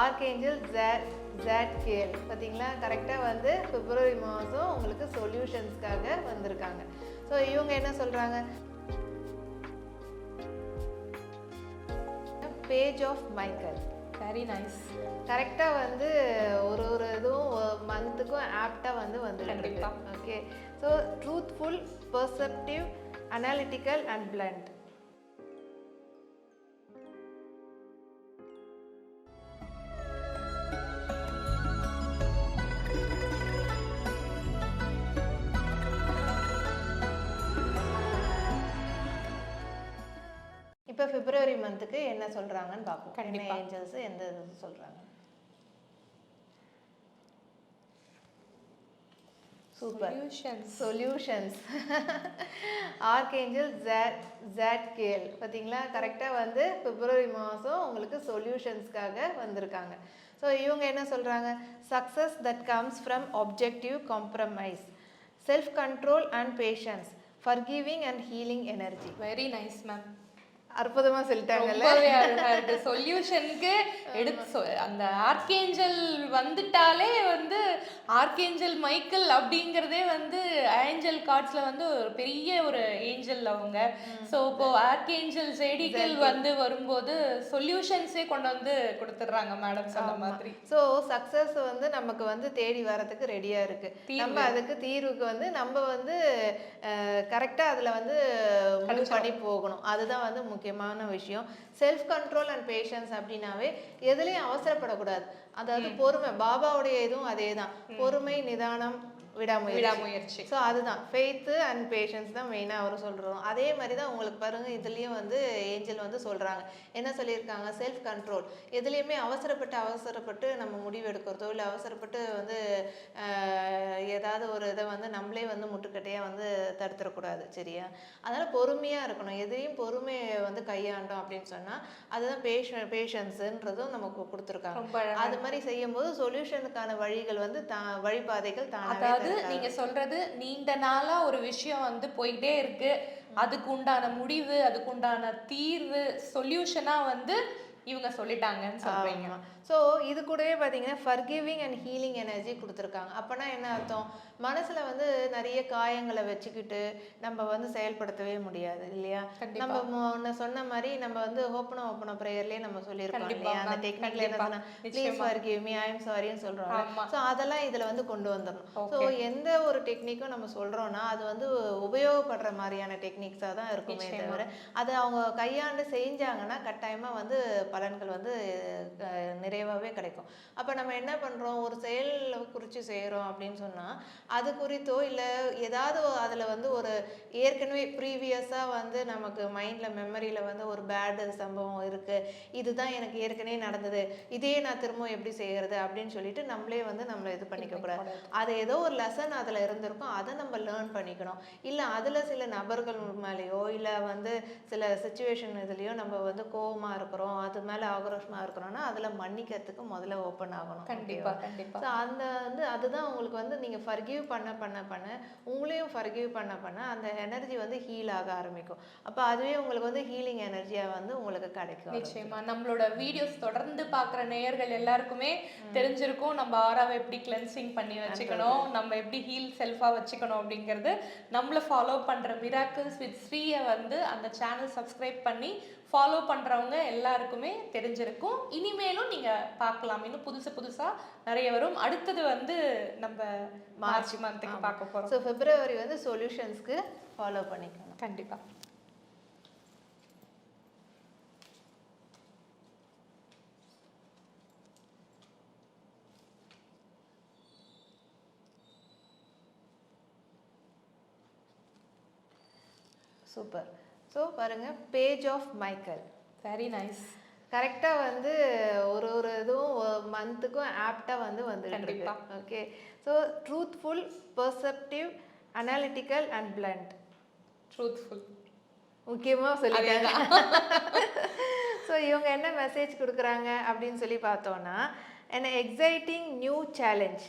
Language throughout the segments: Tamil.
ஆர்கேஞ்சல் ஜேட் ஜேட் கேல் பார்த்தீங்களா கரெக்டாக வந்து பிப்ரவரி மாதம் உங்களுக்கு சொல்யூஷன்ஸ்க்காக வந்திருக்காங்க. ஸோ இவங்க என்ன சொல்கிறாங்க page of Michael very nice கரெக்டாக வந்து ஒரு ஒரு இதுவும் மந்த்துக்கும் ஆப்டாக வந்து கண்டிப்பா. Okay so truthful perceptive analytical and blunt February மந்த்துக்கு என்ன சொல்கிறாங்கன்னு பார்ப்போம். என்ன கண்டிப்பா. ஏஞ்சல்ஸ் எந்த இது சொல்கிறாங்க super solutions solutions archangel Zad Zadkiel பார்த்தீங்களா? கரெக்டாக வந்து பிப்ரவரி மாதம் உங்களுக்கு சொல்யூஷன்ஸ்க்காக வந்திருக்காங்க. ஸோ இவங்க என்ன சொல்கிறாங்க success that comes from objective compromise. Self control and patience forgiving and healing energy very nice ma'am அற்புதமாக சொல்லிட்டாங்கல்ல? சொல்யூஷனுக்கு எடுத்து சொ- அந்த ஆர்கேஞ்சல் வந்துட்டாலே வந்து ஆர்கேஞ்சல் மைக்கேல் அப்படிங்கிறதே வந்து ஏஞ்சல் கார்ட்ஸ்ல வந்து ஒரு பெரிய ஒரு ஏஞ்சல் அவங்க. ஸோ இப்போ ஆர்கேஞ்சல் ஜேடிக்கல் வந்து வரும்போது சொல்யூஷன்ஸே கொண்டு வந்து கொடுத்துட்றாங்க மேடம் சொன்ன மாதிரி. ஸோ சக்ஸஸ் வந்து நமக்கு வந்து தேடி வரதுக்கு ரெடியாக இருக்கு. நம்ம அதுக்கு தீர்வுக்கு வந்து நம்ம வந்து கரெக்டாக அதில் வந்து பண்ணி போகணும். அதுதான் வந்து முக்கியமான விஷயம். செல்ஃப் கண்ட்ரோல் அண்ட் பேஷன்ஸ் அப்படின்னாவே எதுலேயும் அவசரப்படக்கூடாது. அதாவது பொறுமை பாபாவுடைய இதுவும் அதே தான் பொறுமை நிதானம் விடாமுயற்சி. விடாமுயற்சி. ஸோ அதுதான். ஃபெய்த்து அண்ட் பேஷன்ஸ் தான் மெயினாக அவர் சொல்கிறோம் அதே மாதிரி தான் உங்களுக்கு பாருங்க இதுலேயும் வந்து ஏஞ்சல் வந்து சொல்கிறாங்க என்ன சொல்லியிருக்காங்க? செல்ஃப் கண்ட்ரோல் எதுலேயுமே அவசரப்பட்டு அவசரப்பட்டு நம்ம முடிவு எடுக்கிறதோ இல்லை அவசரப்பட்டு வந்து ஏதாவது ஒரு இதை வந்து நம்மளே வந்து முட்டுக்கட்டையாக வந்து தடுத்துடக்கூடாது சரியா? அதனால் பொறுமையாக இருக்கணும். எதையும் பொறுமையை வந்து கையாண்டோம் அப்படின்னு சொன்னால் அதுதான் பேஷ பேஷன்ஸுன்றதும் நமக்கு கொடுத்துருக்காங்க. அது மாதிரி செய்யும்போது சொல்யூஷனுக்கான வழிகள் வந்து தா வழிபாதைகள் தானாகவே அதாவது திறக்க நீங்க சொல்றது நீண்ட நாளா ஒரு விஷயம் வந்து போயிட்டே இருக்கு. அதுக்கு உண்டான முடிவு அதுக்கு உண்டான தீர்வு சொல்யூஷனா வந்து இவங்க சொல்லிட்டாங்கன்னு சொல்றீங்க. ஸோ இது கூடவே பார்த்தீங்கன்னா ஃபர்கிவிங் அண்ட் ஹீலிங் எனர்ஜி கொடுத்துருக்காங்க. அப்போனா என்ன அர்த்தம்? மனசில் வந்து நிறைய காயங்களை வச்சுக்கிட்டு நம்ம வந்து செயல்படுத்தவே முடியாது இல்லையா? நம்ம முன்ன சொன்ன மாதிரி நம்ம வந்து ஓப்பன ஓப்பன ப்ரேயர்லேயே நம்ம சொல்லியிருக்கோம் கண்டிப்பா இல்லையா அந்த. டெக்னிக்ல என்ன. சொன்னா please. Forgive me I am சாரின்னு சொல்கிறோம் ஆமா. ஸோ அதெல்லாம் இதில் வந்து கொண்டு வந்துடணும் ஸோ Okay. எந்த ஒரு டெக்னிக்கும் நம்ம சொல்கிறோன்னா அது வந்து உபயோகப்படுற மாதிரியான டெக்னிக்ஸாக தான் இருக்குமே. தவிர அதை அவங்க கையாண்டு செஞ்சாங்கன்னா கட்டாயமாக வந்து பலன்கள் வந்து நிறைவாகவே கிடைக்கும் அப்போ நம்ம என்ன பண்ணுறோம் ஒரு செயல் குறித்து செய்கிறோம் அப்படின்னு சொன்னால் அது குறித்தோ இல்லை ஏதாவது அதில் வந்து ஒரு ஏற்கனவே ப்ரீவியஸாக வந்து நமக்கு மைண்டில் மெமரியில் வந்து ஒரு பேடு சம்பவம் இருக்குது இதுதான் எனக்கு ஏற்கனவே நடந்தது. இதே நான் திரும்ப எப்படி செய்கிறது அப்படின்னு சொல்லிட்டு நம்மளே வந்து நம்மளை இது பண்ணிக்க கூடாது அது ஏதோ ஒரு லெசன் அதில் இருந்திருக்கும். அதை நம்ம லேர்ன் பண்ணிக்கணும். இல்லை அதில் சில நபர்கள் மேலேயோ இல்லை வந்து சில சுச்சுவேஷன் இதுலேயோ நம்ம வந்து கோவமாக இருக்கிறோம் அது மேலே ஆக்ரோஷமாக இருக்கிறோம்னா அதில் மன்னிக்கிறதுக்கு முதல்ல ஓப்பன் ஆகணும் கண்டிப்பா கண்டிப்பா. ஸோ அந்த வந்து அதுதான் உங்களுக்கு வந்து நீங்கள் ஃபர்கிவ் பண்ண பண்ண பண்ண உங்களையும் ஃபர்கிவ் பண்ண பண்ண அந்த எனர்ஜி வந்து ஹீல் ஆக ஆரம்பிக்கும். அப்போ அதுவே உங்களுக்கு வந்து ஹீலிங் எனர்ஜியாக வந்து உங்களுக்கு கிடைக்கும் நிச்சயமா. நம்மளோட வீடியோஸ் தொடர்ந்து பார்க்குற நேயர்கள் எல்லாருக்குமே தெரிஞ்சிருக்கும் நம்ம ஆறாவை எப்படி கிளென்சிங் பண்ணி வச்சுக்கணும் நம்ம எப்படி ஹீல் செல்ஃபா வச்சுக்கணும் அப்படிங்கிறது நம்மள ஃபாலோ பண்ற மிராக்கிள்ஸ் வித் ஸ்ரீயை வந்து அந்த சேனல் சப்ஸ்கிரைப் பண்ணி ஃபாலோ பண்றவங்க எல்லாருக்குமே தெரிஞ்சிருக்கும். இனிமேலும் நீங்க பார்க்கலாம். இன்னும் புதுசு புதுசா நிறைய வரும். அடுத்தது வந்து நம்ம மார்ச். மந்த்துக்கு பார்க்க போறோம். ஸோ பிப்ரவரி வந்து சொல்யூஷன்ஸ்க்கு ஃபாலோ பண்ணிக்கணும் கண்டிப்பா. சூப்பர். ஸோ பாருங்க page of Michael very nice கரெக்டாக வந்து ஒரு ஒரு இதுவும் மந்த்துக்கும் ஆப்டாக வந்து கண்டிப்பா. Okay so truthful perceptive analytical and blunt truthful முக்கியமாக சொல்லிட்டாங்க. ஸோ இவங்க என்ன மெசேஜ் கொடுக்குறாங்க அப்படின்னு சொல்லி பார்த்தோன்னா an exciting new challenge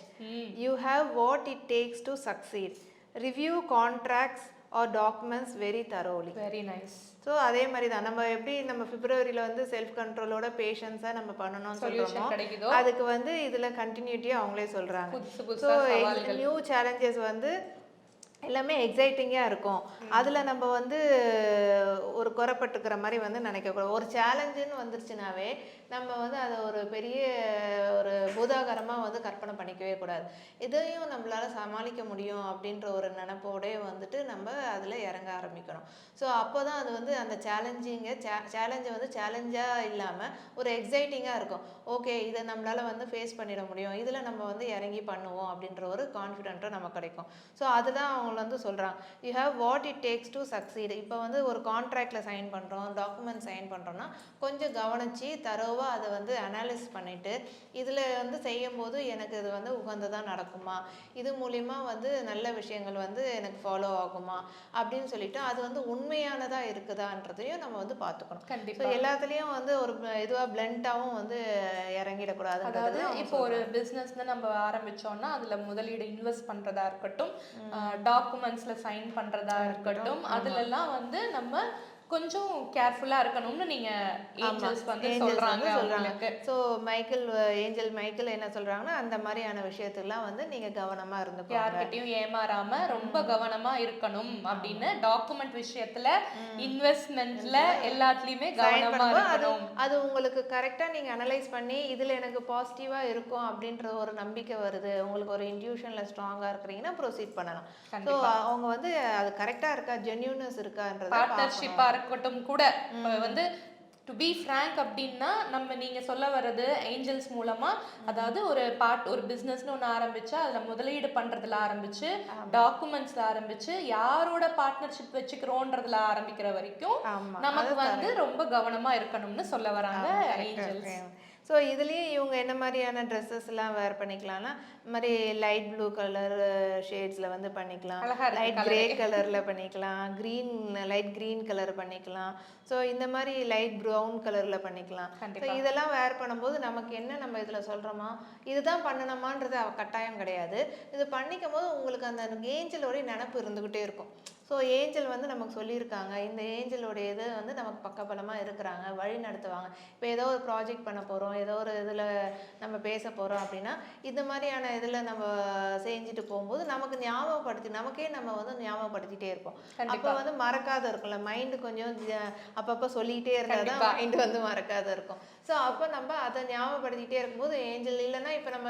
you have what it takes to succeed review contracts or documents very thoroughly very nice so அதே மாதிரி தான். நம்ம எப்படி நம்ம பிப்ரவரியில் வந்து செல்ஃப் கண்ட்ரோலோட பேஷன்ஸாக நம்ம பண்ணணும்னு சொல்கிறோமோ அதுக்கு வந்து இதில் கண்டினியூட்டியாக அவங்களே சொல்கிறாங்க ஸோ நியூ சேலஞ்சஸ் வந்து எல்லாமே எக்ஸைட்டிங்காக இருக்கும். அதில் நம்ம வந்து ஒரு குறைப்பட்டுக்கிற மாதிரி வந்து நினைக்கக்கூடாது. ஒரு சேலஞ்சுன்னு வந்துருச்சுனாவே நம்ம வந்து அதை ஒரு பெரிய ஒரு பூதாகரமாக வந்து கற்பனை பண்ணிக்கவே கூடாது. இதையும் நம்மளால சமாளிக்க முடியும் அப்படின்ற ஒரு நினப்போடே வந்துட்டு நம்ம அதில் இறங்க ஆரம்பிக்கணும். ஸோ அப்போ தான் அது வந்து அந்த சேலஞ்சிங்கை சேலஞ்சை வந்து சேலஞ்சாக இல்லாமல் ஒரு எக்ஸைட்டிங்காக இருக்கும். ஓகே இதை நம்மளால் வந்து ஃபேஸ் பண்ணிட முடியும். இதில் நம்ம வந்து இறங்கி பண்ணுவோம் அப்படின்ற ஒரு கான்ஃபிடென்ட்டும் நமக்கு கிடைக்கும். ஸோ அதுதான் அவங்க வந்து சொல்கிறாங்க you have what it takes to succeed இப்போ வந்து ஒரு கான்ட்ராக்டில் சைன் பண்ணுறோம் டாக்குமெண்ட் சைன் பண்ணுறோன்னா கொஞ்சம் கவனித்து தரோவாக அதை வந்து அனாலிஸ் பண்ணிவிட்டு இதில் வந்து செய்யும்போது எனக்கு இது வந்து உகந்ததாக நடக்குமா? இது மூலிமா வந்து நல்ல விஷயங்கள் வந்து எனக்கு ஃபாலோ ஆகுமா? அப்படின்னு சொல்லிட்டு அது வந்து உண்மையானதாக இருக்குதான்றதையும் நம்ம வந்து பார்த்துக்கணும். ஸோ கண்டிப்பா. எல்லாத்துலேயும் வந்து ஒரு இதுவாக பிளண்ட்டாகவும் வந்து இறங்கிடக்கூடாதுன்றது அதாவது இப்போ ஒரு பிசினஸ்னு நம்ம ஆரம்பிச்சோம்னா அதுல முதலீடு இன்வெஸ்ட் பண்றதா இருக்கட்டும் டாக்குமெண்ட்ஸ்ல சைன் பண்றதா இருக்கட்டும். அதுல எல்லாம் வந்து நம்ம கொஞ்சம் கேர்ஃபுல்லா இருக்கணும்னு நீங்க ஏஞ்சல்ஸ் வந்து சொல்றாங்க அவங்களுக்கு. ஸோ மைக்கேல் ஏஞ்சல் மைக்கேல் என்ன சொல்றாங்கன்னா அந்த மாதிரியான விஷயத்துலாம் வந்து நீங்க கவனமா இருந்துக்கோங்க. யார்கிட்டயும் ஏமாறாம ரொம்ப கவனமா இருக்கணும் அப்படின்னு டாக்குமெண்ட் விஷயத்துல இன்வெஸ்ட்மெண்ட்ல எல்லாத்துலயுமே Sign கவனமா பண்ணும்போது அது இருக்கணும். அது உங்களுக்கு கரெக்டா நீங்க அனலைஸ் பண்ணி இதுல எனக்கு பாசிட்டிவா இருக்கும் அப்படின்ற ஒரு நம்பிக்கை வருது. உங்களுக்கு ஒரு இன்ட்யூஷன்ல ஸ்ட்ராங்கா இருக்கிறீங்கன்னா ப்ரொசீட் பண்ணலாம். ஸோ அவங்க வந்து அது கரெக்டா இருக்கா? ஜென்யூனஸ் இருக்கான்றத பார்ட்னர்ஷிப்பா இருக்கட்டும் கூட. வந்து டு பி frank அப்படின்னா நம்ம நீங்க சொல்ல வர்றது ஏஞ்சல்ஸ் மூலமா அதாவது ஒரு பார்ட் ஒரு பிசினஸ்னு ஒன்று ஆரம்பிச்சா அதுல முதலீடு பண்றதுல ஆரம்பிச்சு டாக்குமெண்ட்ஸ்ல ஆரம்பிச்சு யாரோட பார்ட்னர்ஷிப் வச்சுக்கிறோன்றதுல ஆரம்பிக்கிற வரைக்கும் நமக்கு வந்து ரொம்ப கவனமா இருக்கணும்னு சொல்ல வராங்க ஏஞ்சல்ஸ் ஸோ இதுலேயும் இவங்க என்ன மாதிரியான ட்ரெஸ்ஸஸ்லாம் வேர் பண்ணிக்கலாம்னா இந்த மாதிரி லைட் ப்ளூ கலர் ஷேட்ஸில் வந்து பண்ணிக்கலாம். லைட் கிரே கலரில் பண்ணிக்கலாம். க்ரீன் லைட் க்ரீன் கலர் பண்ணிக்கலாம். ஸோ இந்த மாதிரி லைட் ப்ரௌன் கலரில் பண்ணிக்கலாம். ஸோ இதெல்லாம் வேர் பண்ணும்போது நமக்கு என்ன நம்ம இதில் சொல்கிறோமா இதுதான் பண்ணணுமான்றது அவ கட்டாயம் கிடையாது. இது பண்ணிக்கும் போது உங்களுக்கு அந்த ஏஞ்சலோடைய நினப்பு இருந்துக்கிட்டே இருக்கும். ஸோ ஏஞ்சல் வந்து நமக்கு சொல்லியிருக்காங்க. இந்த ஏஞ்சலோடைய இது வந்து நமக்கு பக்கபலமாக இருக்கிறாங்க. வழி நடத்துவாங்க. இப்போ ஏதோ ஒரு ப்ராஜெக்ட் பண்ண போகிறோம் ஏதோ ஒரு இதில் நம்ம பேச போகிறோம் அப்படின்னா இந்த மாதிரியான இதில் நம்ம செஞ்சுட்டு போகும்போது நமக்கு ஞாபகப்படுத்தி நமக்கே நம்ம வந்து ஞாபகப்படுத்திட்டே இருப்போம். அப்போ வந்து மறக்காத இருக்கும்ல. மைண்டு கொஞ்சம் அப்பப்போ சொல்லிகிட்டே இருந்தால் தான். மைண்டு வந்து மறக்காத இருக்கும். ஸோ அப்போ நம்ம அதை ஞாபகப்படுத்திக்கிட்டே இருக்கும்போது ஏஞ்சல் இல்லைன்னா இப்போ நம்ம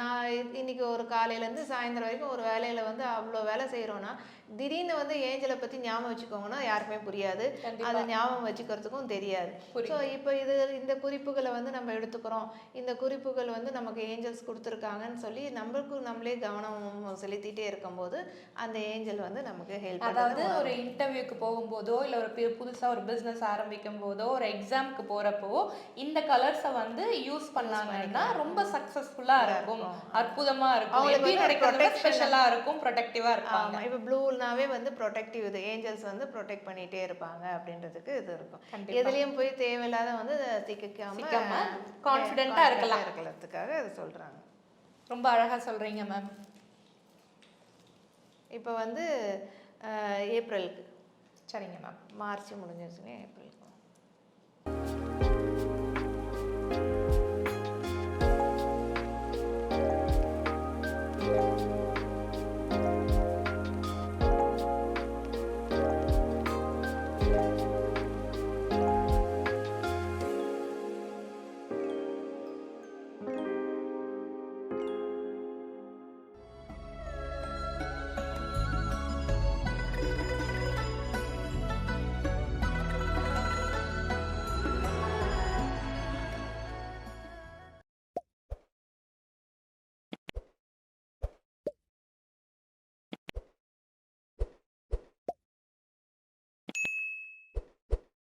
நான் இன்னைக்கு ஒரு காலையிலேருந்து சாயந்தரம் வரைக்கும் ஒரு வேலையில் வந்து அவ்வளோ வேலை செய்கிறோன்னா திடீர்னு வந்து ஏஞ்சலை பற்றி ஞாபகம் வச்சுக்கோங்கன்னா யாருக்குமே புரியாது. அதை ஞாபகம் வச்சுக்கிறதுக்கும் தெரியாது. ஸோ இப்போ இது இந்த குறிப்புகளை வந்து நம்ம எடுத்துக்கிறோம். இந்த குறிப்புகள் வந்து நமக்கு ஏஞ்சல்ஸ் கொடுத்துருக்காங்கன்னு சொல்லி நம்மளுக்கும் நம்மளே கவனம் செலுத்திட்டே இருக்கும்போது அந்த ஏஞ்சல் வந்து நமக்கு ஹெல்ப் அதாவது ஒரு இன்டர்வியூக்கு போகும்போதோ இல்ல ஒரு பு- புதுசா ஒரு பிசினஸ் ஆரம்பிக்கும் போதோ ஒரு எக்ஸாம்க்கு போறப்போ இந்த கலர்ஸை வந்து யூஸ் பண்ணாங்கன்னா ரொம்ப சக்சஸ்ஃபுல்லா இருக்கும். அற்புதமா இருக்கும். அவங்களுக்கு எப்படி வந்து ஒரு நடக்கிறது protection- ஸ்பெஷலா இருக்கும் ப்ரொடெக்டிவா இருப்பாங்க. இப்போ ப்ளூனாவே வந்து ப்ரொடெக்டிவ் இது ஏஞ்சல்ஸ் வந்து ப்ரொடெக்ட் பண்ணிகிட்டே இருப்பாங்க அப்படின்றதுக்கு இது இருக்கும். எதுலேயும் போய் தேவையில்லாத வந்து சிக்காம ஆ இருக்கலாம். இருக்கிறதுக்காக இது சொல்கிறாங்க ரொம்ப அழகா சொல்றீங்க மேம் இப்போ வந்து ஏப்ரலுக்கு. சரிங்க மேம் மார்ச் முடிஞ்சிருச்சுங்க